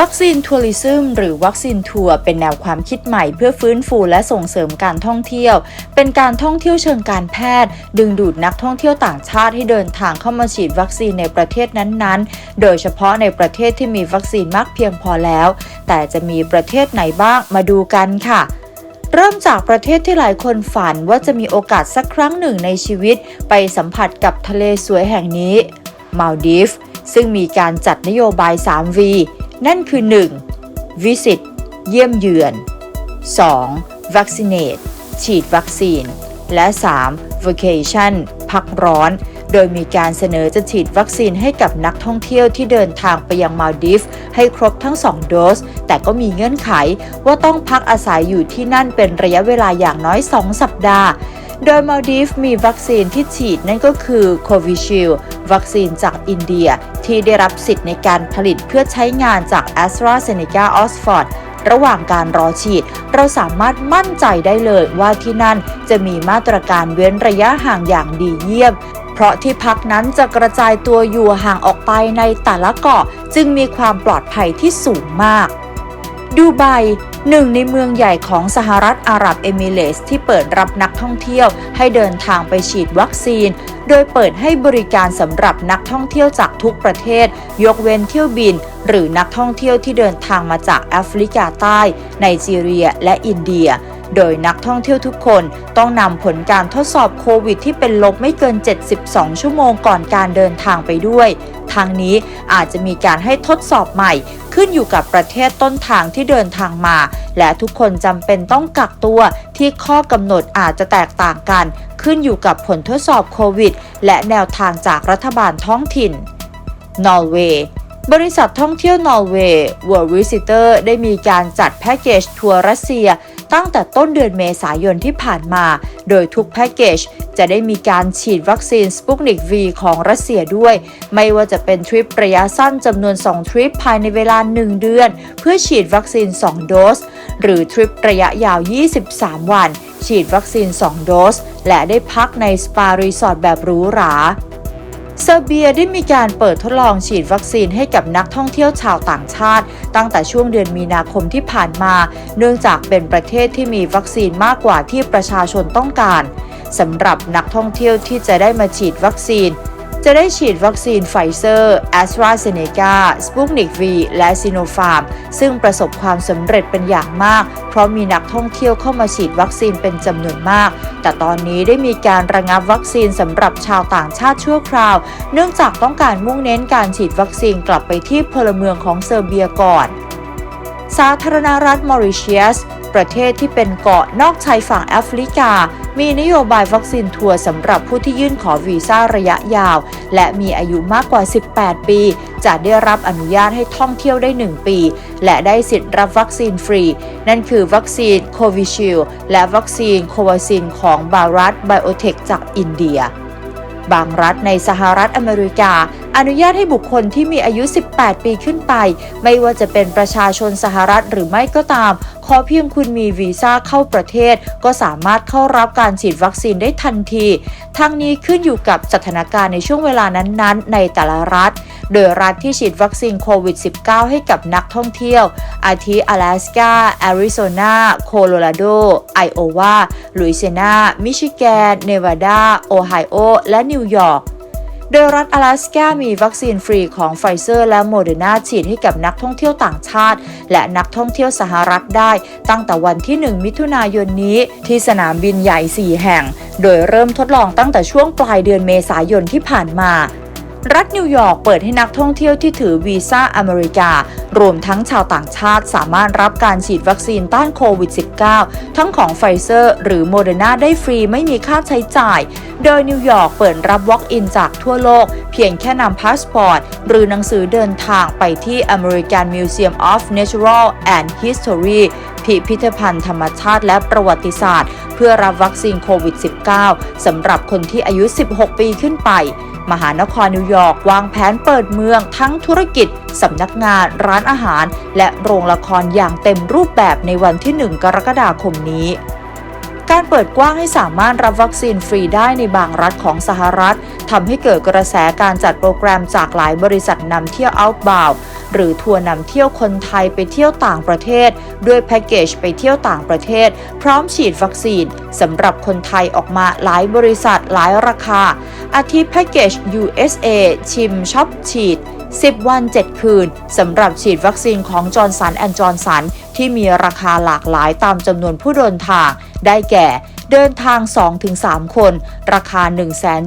วัคซีนทัวริซึมหรือวัคซีนทัวร์เป็นแนวความคิดใหม่เพื่อฟื้นฟูและส่งเสริมการท่องเที่ยว เป็นการท่องเที่ยวเชิงการแพทย์ ดึงดูดนักท่องเที่ยวต่างชาติให้เดินทางเข้ามาฉีดวัคซีนในประเทศนั้นๆ โดยเฉพาะในประเทศที่มีวัคซีนมากเพียงพอแล้ว แต่จะมีประเทศไหนบ้างมาดูกันค่ะเริ่มจากประเทศที่หลายคนฝันว่าจะมีโอกาสสักครั้งหนึ่งในชีวิต ไปสัมผัสกับทะเลสวยแห่งนี้มาลดีฟซึ่งมีการจัดนโยบาย 3V นั่นคือ 1. Visit เยี่ยมเยือน 2. Vaccinate ฉีดวัคซีน และ 3. Vacation พักร้อน โดยมีการเสนอจะฉีดวัคซีนให้กับนักท่องเที่ยวที่เดินทางไปยังมาลดีฟให้ครบทั้ง 2 โดส แต่ก็มีเงื่อนไขว่าต้องพักอาศัยอยู่ที่นั่นเป็นระยะเวลาอย่างน้อย 2 สัปดาห์ โดยมาลดีฟมีวัคซีนที่ฉีดนั่นก็คือโควิชิล วัคซีนจากอินเดีย ที่ได้รับสิทธิ์ในการผลิตเพื่อใช้งานจาก a s t r a z เซ e c a Oxford ระหว่างการรอฉีด เราสามารถมั่นใจได้เลยว่าที่นั่นจะมีมาตรการเว้นระยะห่างอย่างดีเยี่ยม เพราะที่พักนั้นจะกระจายตัวอยู่ห่างออกไปในแต่ละเกาะ จึงมีความปลอดภัยที่สูงมาก ดูไบ หนึ่งในเมืองใหญ่ของสหรัฐอาหรับเอมิเรตส์ที่เปิดรับนักท่องเที่ยวให้เดินทางไปฉีดวัคซีน โดยเปิดให้บริการสำหรับนักท่องเที่ยวจากทุกประเทศ ยกเว้นเที่ยวบิน หรือนักท่องเที่ยวที่เดินทางมาจากแอฟริกาใต้ไนจีเรีย และอินเดียโดยนักท่องเที่ยวทุกคนต้องนำผลการทดสอบโควิดที่เป็นลบไม่เกิน 72 ชั่วโมงก่อนการเดินทางไปด้วย ทางนี้อาจจะมีการให้ทดสอบใหม่ ขึ้นอยู่กับประเทศต้นทางที่เดินทางมา และทุกคนจำเป็นต้องกักตัวที่ข้อกำหนดอาจจะแตกต่างกัน ขึ้นอยู่กับผลทดสอบโควิด และแนวทางจากรัฐบาลท้องถิ่น นอร์เวย์บริษัทท่องเที่ยวนอร์เวย์ World Visitor ได้มีการจัดแพ็กเกจทัวร์รัสเซีย ตั้งแต่ต้นเดือนเมษายนที่ผ่านมา โดยทุกแพ็กเกจ จะได้มีการฉีดวัคซีนสปุกนิก V ของรัสเซียด้วย ไม่ว่าจะเป็นทริประยะสั้นจำนวน 2 ทริปภายในเวลา 1 เดือน เพื่อฉีดวัคซีน 2 โดส หรือทริประยะยาว 23 วัน ฉีดวัคซีน 2 โดส และได้พักในสปารีสอร์ทแบบหรูหราเซอร์เบียได้มีการเปิดทดลองฉีดวัคซีนให้กับนักท่องเที่ยวชาวต่างชาติ ตั้งแต่ช่วงเดือนมีนาคมที่ผ่านมา เนื่องจากเป็นประเทศที่มีวัคซีนมากกว่าที่ประชาชนต้องการ สำหรับนักท่องเที่ยวที่จะได้มาฉีดวัคซีน จะได้ฉีดวัคซีนไฟเซอร์แอสตราเซเนกาสปุกนิกวีและซิโนฟาร์ม ซึ่งประสบความสำเร็จเป็นอย่างมาก เพราะมีนักท่องเที่ยวเข้ามาฉีดวัคซีนเป็นจำนวนมาก แต่ตอนนี้ได้มีการระงับวัคซีนสำหรับชาวต่างชาติชั่วคราว เนื่องจากต้องการมุ่งเน้นการฉีดวัคซีนกลับไปที่พลเมืองของเซอร์เบียก่อนสาธารณรัฐมอริเชียส ประเทศที่เป็นเกาะนอกชายฝั่งแอฟริกา มีนโยบายวัคซีนทัวร์สำหรับผู้ที่ยื่นขอวีซ่าระยะยาว และมีอายุมากกว่า 18 ปี จะได้รับอนุญาตให้ท่องเที่ยวได้ 1 ปี และได้สิทธิ์รับวัคซีนฟรี นั่นคือวัคซีนโควิชิลและวัคซีนโควาซินของบารัตไบโอเทคจากอินเดียบางรัฐในสหรัฐอเมริกา อนุญาตให้บุคคลที่มีอายุ 18 ปีขึ้นไป ไม่ว่าจะเป็นประชาชนสหรัฐหรือไม่ก็ตาม ขอเพียงคุณมีวีซ่าเข้าประเทศ ก็สามารถเข้ารับการฉีดวัคซีนได้ทันที ทั้งนี้ขึ้นอยู่กับสถานการณ์ในช่วงเวลานั้นๆ ในแต่ละรัฐ โดยรัฐที่ฉีดวัคซีนโควิด -19 ให้กับนักท่องเที่ยว อาทิ阿拉สกาแอริโซนา โคโลราโด ไอโอวาลุยเซียนา มิชิแกน เนวาดา โอไฮโอ และนิวยอร์ก โดยรัฐ阿拉สกามีวัคซีนฟรีของไฟเซอร์และโมเดอร์นาฉีดให้กับนักท่องเที่ยวต่างชาติ และนักท่องเที่ยวสหรัฐได้ตั้งแต่วันที่ 1 มิถุนายนนี้ที่สนามบินใหญ่ 4 แห่ง โดยเริ่มทดลองตั้งแต่ช่วงปลายเดือนเมษายนที่ผ่านมา รัฐนิวยอร์กเปิดให้นักท่องเที่ยวที่ถือวีซ่าอเมริกา รวมทั้งชาวต่างชาติสามารถรับการฉีดวัคซีนต้านโควิด -19 ทั้งของไฟเซอร์ หรือโมเดอร์นาได้ฟรีไม่มีค่าใช้จ่าย โดยนิวยอร์กเปิดรับ Walk-in จากทั่วโลก เพียงแค่นำพาสปอร์ต หรือหนังสือเดินทางไปที่ American Museum of Natural and History พิพิธภัณฑ์ธรรมชาติและประวัติศาสตร์ เพื่อรับวัคซีนโควิด -19 สำหรับคนที่อายุ 16 ปีขึ้นไป มหานครนิวยอร์กวางแผนเปิดเมืองทั้งธุรกิจ สำนักงานร้านอาหาร และโรงละครอย่างเต็มรูปแบบในวันที่ 1 กรกฎาคมนี้การเปิดกว้างให้สามารถรับวัคซีนฟรีได้ในบางรัฐของสหรัฐทำให้เกิดกระแสการจัดโปรแกรมจากหลายบริษัทนำเที่ยว outbound หรือทัวร์นำเที่ยวคนไทยไปเที่ยวต่างประเทศ ด้วยแพ็กเกจไปเที่ยวต่างประเทศ พร้อมฉีดวัคซีนสำหรับคนไทยออกมาหลายบริษัทหลายราคา อาทิแพ็กเกจ USA ชิมช็อปฉีด10 วัน 7 คืน สำหรับฉีดวัคซีนของจอร์นสันแอนด์จอร์นสันที่มีราคาหลากหลายตามจำนวนผู้เดินทาง ได้แก่ เดินทาง 2-3 คน ราคา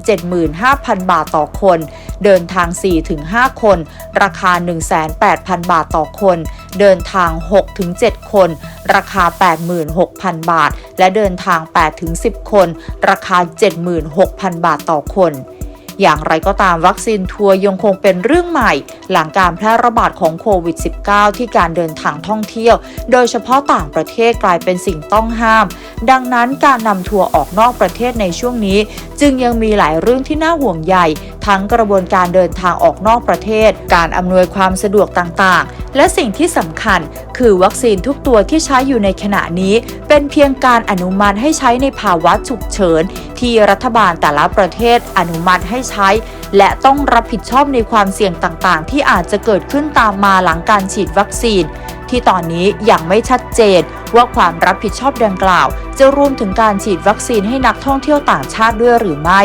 175,000 บาทต่อคน เดินทาง 4-5 คน ราคา108,000 บาทต่อคน เดินทาง 6-7 คน ราคา 86,000 บาท และเดินทาง 8-10 คน ราคา 76,000 บาทต่อคน อย่างไรก็ตามวัคซีนทัวร์ยังคงเป็นเรื่องใหม่ หลังการแพร่ระบาดของโควิด -19 ที่การเดินทางท่องเที่ยว โดยเฉพาะต่างประเทศกลายเป็นสิ่งต้องห้าม ดังนั้นการนำทัวร์ออกนอกประเทศในช่วงนี้ จึงยังมีหลายเรื่องที่น่าห่วงใยทั้งกระบวนการเดินทางออกนอกประเทศ การอำนวยความสะดวกต่างๆ และสิ่งที่สำคัญ คือวัคซีนทุกตัวที่ใช้อยู่ในขณะนี้ เป็นเพียงการอนุมัติให้ใช้ในภาวะฉุกเฉิน ที่รัฐบาลแต่ละประเทศอนุมัติให้ใช้ และต้องรับผิดชอบในความเสี่ยงต่างๆ ที่อาจจะเกิดขึ้นตามมาหลังการฉีดวัคซีน ที่ตอนนี้ยังไม่ชัดเจนว่าความรับผิดชอบดังกล่าว จะรวมถึงการฉีดวัคซีนให้นักท่องเที่ยวต่างชาติด้วยหรือไม่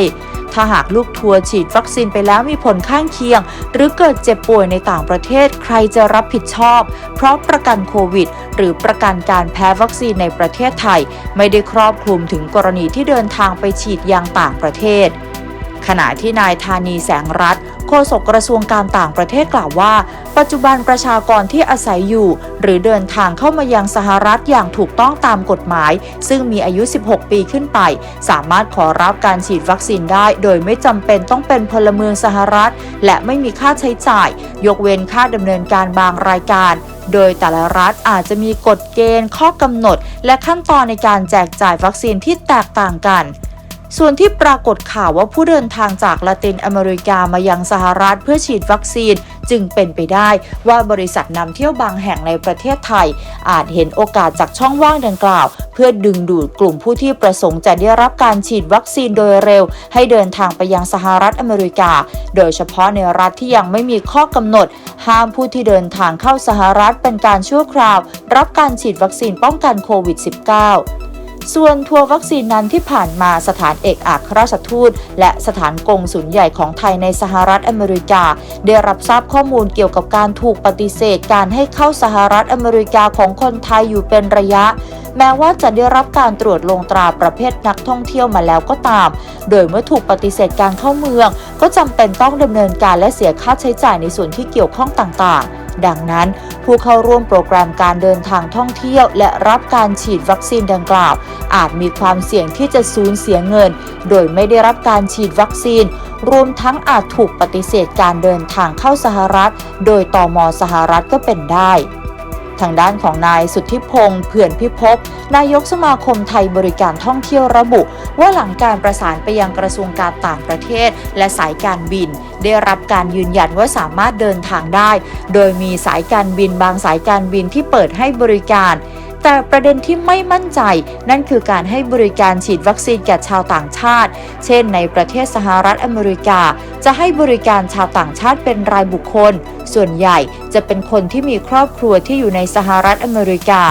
ถ้าหากลูกทัวร์ฉีดวัคซีนไปแล้วมีผลข้างเคียง หรือเกิดเจ็บป่วยในต่างประเทศใครจะรับผิดชอบ เพราะประกันโควิด หรือประกันการแพ้วัคซีนในประเทศไทย ไม่ได้ครอบคลุมถึงกรณีที่เดินทางไปฉีดยังต่างประเทศ ขณะที่นายธานีแสงรัฐโฆษกกระทรวงการต่างประเทศกล่าวว่า ปัจจุบันประชากรที่อาศัยอยู่ หรือเดินทางเข้ามายังสหรัฐอย่างถูกต้องตามกฎหมาย ซึ่งมีอายุ 16 ปีขึ้นไป สามารถขอรับการฉีดวัคซีนได้ โดยไม่จำเป็นต้องเป็นพลเมืองสหรัฐ และไม่มีค่าใช้จ่าย ยกเว้นค่าดำเนินการบางรายการ โดยแต่ละรัฐอาจจะมีกฎเกณฑ์ ข้อกำหนด และขั้นตอนในการแจกจ่ายวัคซีนที่แตกต่างกัน ส่วนที่ปรากฏข่าวว่าผู้เดินทางจากละตินอเมริกามายังสหรัฐเพื่อฉีดวัคซีน จึงเป็นไปได้ว่าบริษัทนำเที่ยวบางแห่งในประเทศไทย อาจเห็นโอกาสจากช่องว่างดังกล่าว เพื่อดึงดูดกลุ่มผู้ที่ประสงค์จะได้รับการฉีดวัคซีนโดยเร็ว ให้เดินทางไปยังสหรัฐอเมริกา โดยเฉพาะในรัฐที่ยังไม่มีข้อกำหนด ห้ามผู้ที่เดินทางเข้าสหรัฐเป็นการชั่วคราว รับการฉีดวัคซีนป้องกันโควิด -19 ส่วนทัวร์วัคซีนนั้นที่ผ่านมาสถานเอกอัครราชทูต และสถานกงสุลใหญ่ของไทยในสหรัฐอเมริกา ได้รับทราบข้อมูลเกี่ยวกับการถูกปฏิเสธการให้เข้าสหรัฐอเมริกาของคนไทยอยู่เป็นระยะแม้ว่าจะได้รับการตรวจลงตราประเภทนักท่องเที่ยวมาแล้วก็ตาม โดยเมื่อถูกปฏิเสธการเข้าเมือง ก็จำเป็นต้องดำเนินการและเสียค่าใช้จ่ายในส่วนที่เกี่ยวข้องต่างๆ ดังนั้น ผู้เข้าร่วมโปรแกรมการเดินทางท่องเที่ยว และรับการฉีดวัคซีนดังกล่าว อาจมีความเสี่ยงที่จะสูญเสียเงิน โดยไม่ได้รับการฉีดวัคซีน รวมทั้งอาจถูกปฏิเสธการเดินทางเข้าสหรัฐ โดยตอมสหรัฐก็เป็นได้ ทางด้านของนายสุทธิพงศ์เผื่อนพิภพนายกสมาคมไทยบริการท่องเที่ยวระบุ ว่าหลังการประสานไปยังกระทรวงการต่างประเทศ และสายการบิน ได้รับการยืนยันว่าสามารถเดินทางได้ โดยมีสายการบินบางสายการบินที่เปิดให้บริการ แต่ประเด็นที่ไม่มั่นใจ นั่นคือการให้บริการฉีดวัคซีนแก่ชาวต่างชาติ เช่น ในประเทศสหรัฐอเมริกา จะให้บริการชาวต่างชาติเป็นรายบุคคล ส่วนใหญ่จะเป็นคนที่มีครอบครัวที่อยู่ในสหรัฐอเมริกา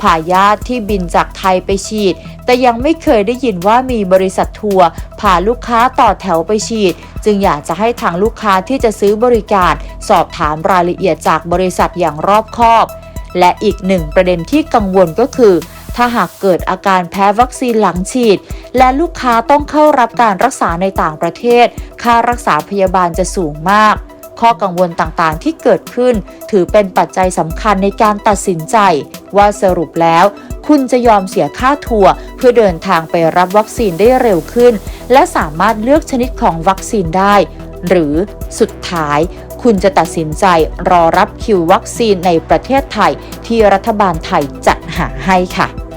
พาญาติที่บินจากไทยไปฉีด แต่ยังไม่เคยได้ยินว่ามีบริษัททัวร์พาลูกค้าต่อแถวไปฉีด จึงอยากจะให้ทางลูกค้าที่จะซื้อบริการ สอบถามรายละเอียดจากบริษัทอย่างรอบคอบ และอีกหนึ่งประเด็นที่กังวลก็คือ ถ้าหากเกิดอาการแพ้วัคซีนหลังฉีด และลูกค้าต้องเข้ารับการรักษาในต่างประเทศ ค่ารักษาพยาบาลจะสูงมาก ข้อกังวลต่างๆที่เกิดขึ้น ถือเป็นปัจจัยสำคัญในการตัดสินใจ ว่าสรุปแล้ว คุณจะยอมเสียค่าทัวร์เพื่อเดินทางไปรับวัคซีนได้เร็วขึ้น และสามารถเลือกชนิดของวัคซีนได้ หรือสุดท้าย คุณจะตัดสินใจรอรับคิววัคซีนในประเทศไทยที่รัฐบาลไทยจัดหาให้ค่ะ